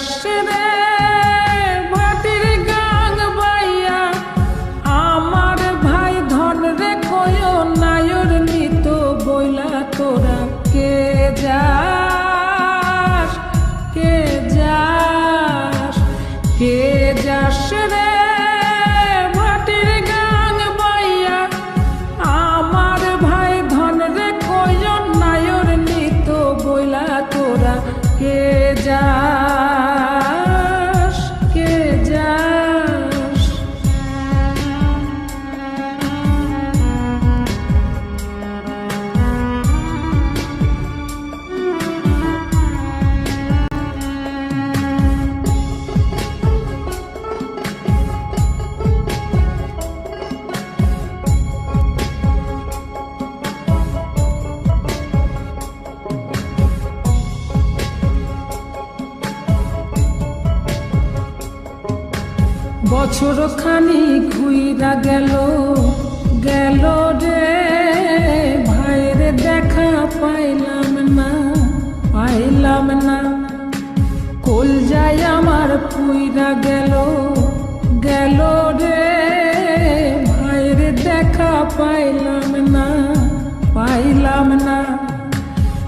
যাস রে মাটির গাং বাইয়া আমার ভাই ধন রে কয় নায়র নিত বইলা তোরা। কে যাস কে যাস কে যাস রে? মাটির বছর খানি ঘুইরা গেল গেল রে। ভাইরে দেখা পাইলাম না পাইলাম না। কোল যাই আমার পুইরা গেল গেল রে। ভাইরে দেখা পাইলাম না পাইলাম না।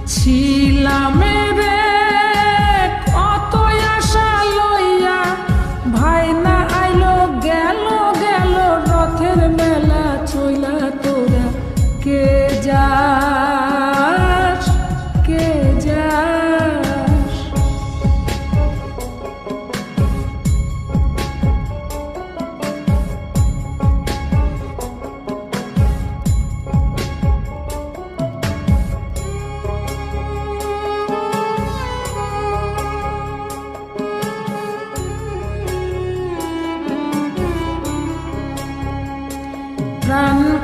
ছিলাম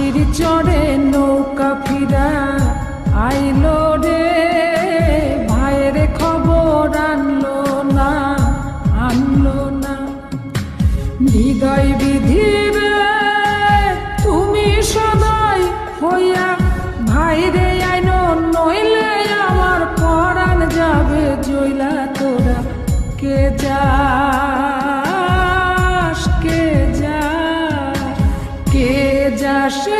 ভাটির চড়ে নৌকা ফিরা। আইলো রে ভাইয়ের খবর আনলো না আনলো না। হৃদয় যাস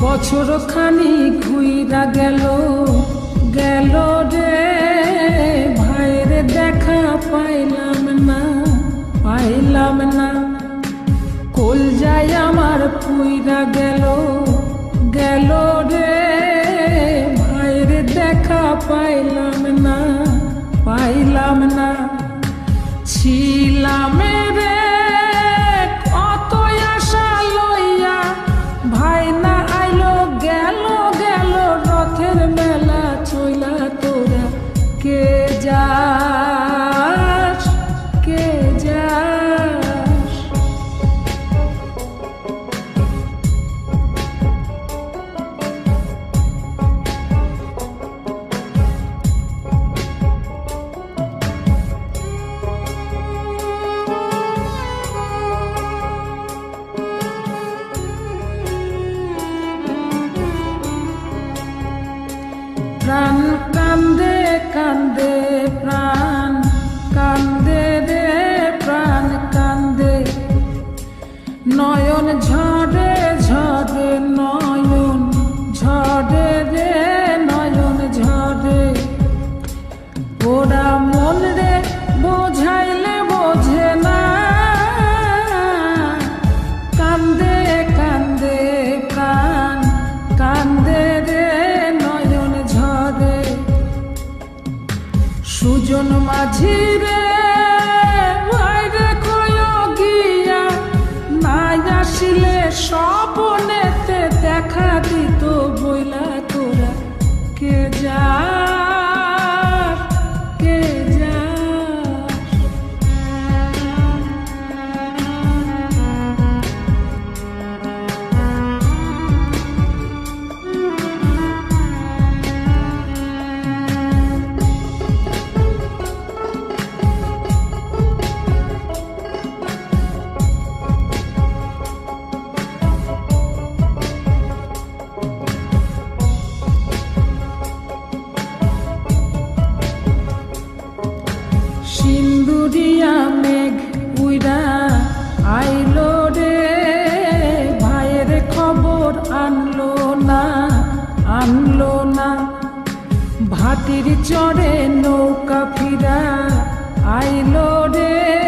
বছর খানি ঘুইরা গেল গেল রে। ভাইরে দেখা পাইলাম না পাইলাম না। কল যায় আমার ফুইরা গেলো। প্রাণ কান্দে কান্দে প্রাণ মাঝিরে বাইরে কয় গিয়া না আসিলে সপনেতে দেখা হাতির চড়ে নৌকা ফিরা আইলো রে।